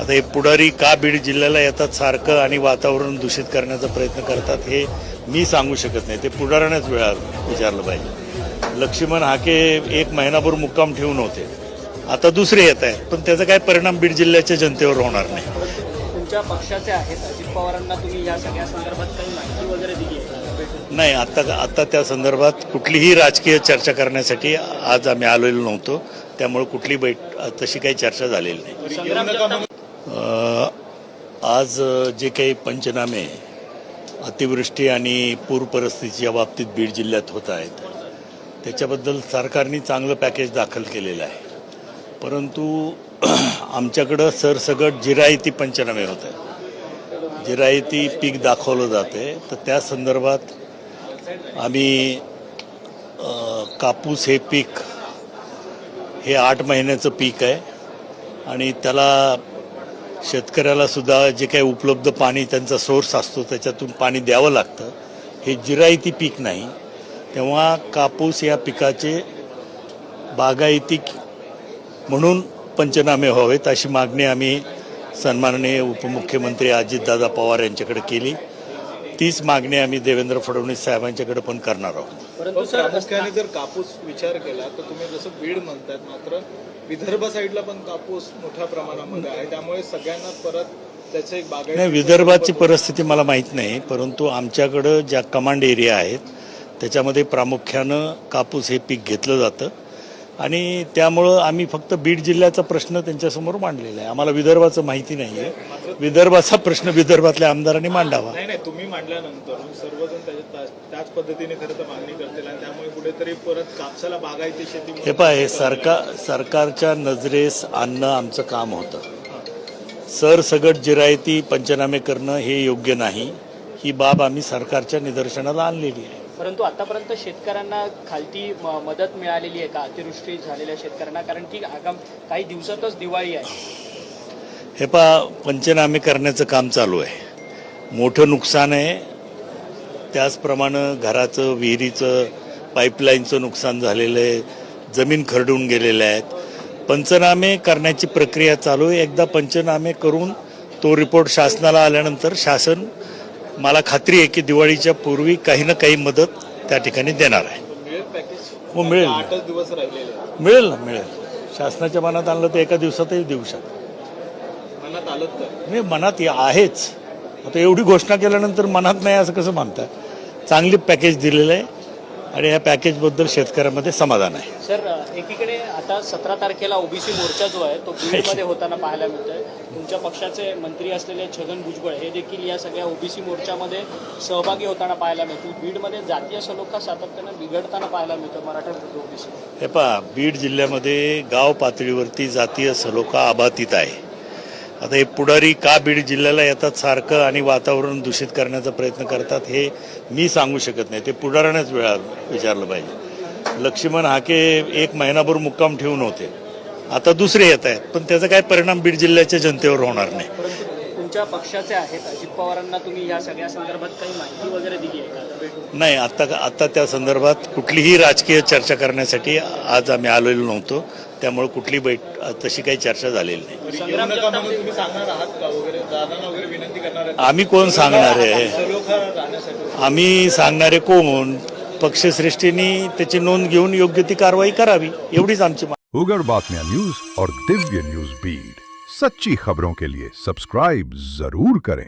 आता हे पुढारी का बीड जिल्ह्याला येतात सारखं आणि वातावरण दूषित करण्याचा प्रयत्न करतात हे मी सांगू शकत नाही. ते पुढाऱ्यानेच वेळा विचारलं पाहिजे. लक्ष्मण हाके एक महिनाभर मुक्काम ठेवून होते. आता दुसरे येत आहेत पण त्याचा काय परिणाम बीड जिल्ह्याच्या जनतेवर होणार नाही. तुमच्या पक्षाचे आहेत अजित पवारांना तुम्ही या सगळ्या संदर्भात काही माहिती वगैरे दिली नाही आता आता त्या संदर्भात कुठलीही राजकीय चर्चा करण्यासाठी आज आम्ही आलेलो नव्हतो. त्यामुळे कुठली बैठ तशी काही चर्चा झालेली नाही. आज जे काही पंचनामे अतिवृष्टी आणि पूर परिस्थितीच्या बाबतीत बीड जिल्ह्यात होत आहेत त्याच्याबद्दल सरकारने चांगलं पॅकेज दाखल केलेलं आहे. परंतु आमच्याकडं सरसगट जिरायती पंचनामे होत आहेत. जिरायती पीक दाखवलं जाते तर त्या संदर्भात आम्ही कापूस हे पीक हे आठ महिन्याचं पीक आहे आणि त्याला शेतकऱ्याला सुद्धा जे काही उपलब्ध पाणी त्यांचा सोर्स असतो त्याच्यातून पाणी द्यावं लागतं. हे जिरायती पीक नाही. तेव्हा कापूस या पिकाचे बागायती म्हणून पंचनामे व्हावेत अशी मागणी आम्ही सन्माननीय उपमुख्यमंत्री अजितदादा पवार यांच्याकडे केली. तीच मागणी आम्ही देवेंद्र फडणवीस साहेबांच्याकडे पण करणार आहोत. परंतु सर प्रामुख्याने जर कापूस विचार केला तर तुम्ही जसं बीड म्हणतात मात्र विदर्भ साईडला पण कापूस मोठ्या प्रमाणामध्ये आहे. त्यामुळे सगळ्यांना परत त्याचे नाही विदर्भाची परिस्थिती मला माहीत नाही परंतु आमच्याकडं ज्या कमांड एरिया आहेत त्याच्यामध्ये प्रामुख्यानं कापूस हे पीक घेतलं जातं. आणि त्यामुळं आम्ही फक्त बीड जिल्ह्याचा प्रश्न त्यांच्यासमोर मांडलेला आहे. आम्हाला विदर्भाचं माहिती नाही आहे विदर्भाचा प्रश्न विदर्भातल्या आमदारांनी मांडावा. नाही नाही तुम्ही मांडल्यानंतर सर्वजण त्याच्या त्याच पद्धतीने खरं तर मागणी करतील आणि त्यामुळे कुठेतरी परत कापसाला बागायती शेती हे हे सरकार सरकारच्या नजरेस आणणं आमचं काम होतं. सरसगट जिरायती पंचनामे करणं हे योग्य नाही. ही बाब आम्ही सरकारच्या निदर्शनाला आणलेली आहे. परंतु आतापर्यंत शेतकऱ्यांना खालती म- मदत मिळालेली आहे का? अतिवृष्टी झालेल्या शेतकऱ्यांना कारण की आगाम काही दिवसातच दिवाळी आहे. हे पहा पंचनामे करण्याचं काम चालू आहे. मोठं नुकसान आहे. त्याचप्रमाणे घराचं विहिरीचं पाईपलाईनचं नुकसान झालेलं आहे. जमीन खरडून गेलेल्या आहेत. पंचनामे करण्याची प्रक्रिया चालू आहे. एकदा पंचनामे करून तो रिपोर्ट शासनाला आल्यानंतर शासन मला खात्री आहे की दिवाळीच्या पूर्वी काही ना काही मदत त्या ठिकाणी देणार आहे. हो मिळेल. मिळेल ना मिळेल. शासनाच्या मनात आणलं तर एका दिवसातही देऊ शकतो. मनात आलं तर. नाही मनात आहेच. आता एवढी घोषणा केल्यानंतर मनात नाही असं कसं म्हणताय चांगली पॅकेज दिलेलं आहे. आणि या पॅकेजबद्दल शेतकऱ्यामध्ये समाधान आहे. सर एकीकडे आता सतरा तारखेला ओबीसी मोर्चा जो आहे तो बीडमध्ये होताना पाहायला मिळतोय. तुमच्या पक्षाचे मंत्री असलेले छगन भुजबळ हे देखील या सगळ्या ओबीसी मोर्चामध्ये सहभागी होताना पाहायला मिळतील. बीडमध्ये जातीय सलोखा सातत्यानं बिघडताना पाहायला मिळतो मराठा ओबीसी. हे पहा बीड जिल्ह्यामध्ये गाव पातळीवरती जातीय सलोखा अबाधित आहे. आता हे पुढारी का बीड जिल्ह्याला येतात सारखं आणि वातावरण दूषित करण्याचा प्रयत्न करतात हे मी सांगू शकत नाही. ते पुढाऱ्यानेच वेळा विचारलं पाहिजे. लक्ष्मण हाके एक महिनाभर मुक्काम ठेवून होते. आता दुसरे येत आहेत पण त्याचा काय परिणाम बीड जिल्ह्याच्या जनतेवर होणार नाही. तुमच्या पक्षाचे आहेत अजित पवारांना तुम्ही या सगळ्या संदर्भात काही माहिती वगैरे दिली आहे का? नाही आता आता त्या संदर्भात कुठलीही राजकीय चर्चा करण्यासाठी आज आम्ही आलेलो नव्हतो. त्यामुळे कुठली बैठ तशी काही चर्चा झालेली नाही. तरी येऊ नका म्हणून तुम्ही सांगणार आहात का वगैरे? दादांना वगैरे विनंती करणार आहेत? आम्ही कोण सांगणार आहे? आम्ही सांगणारे कोण? पक्षश्रेष्ठींनी त्याची नोंद घेऊन योग्य ती कारवाई करावी एवढीच आमची मागणी उगर बातम्या न्यूज और दिव्य न्यूज बीड. सच्ची खबरों के लिए सब्सक्राइब जरूर करें।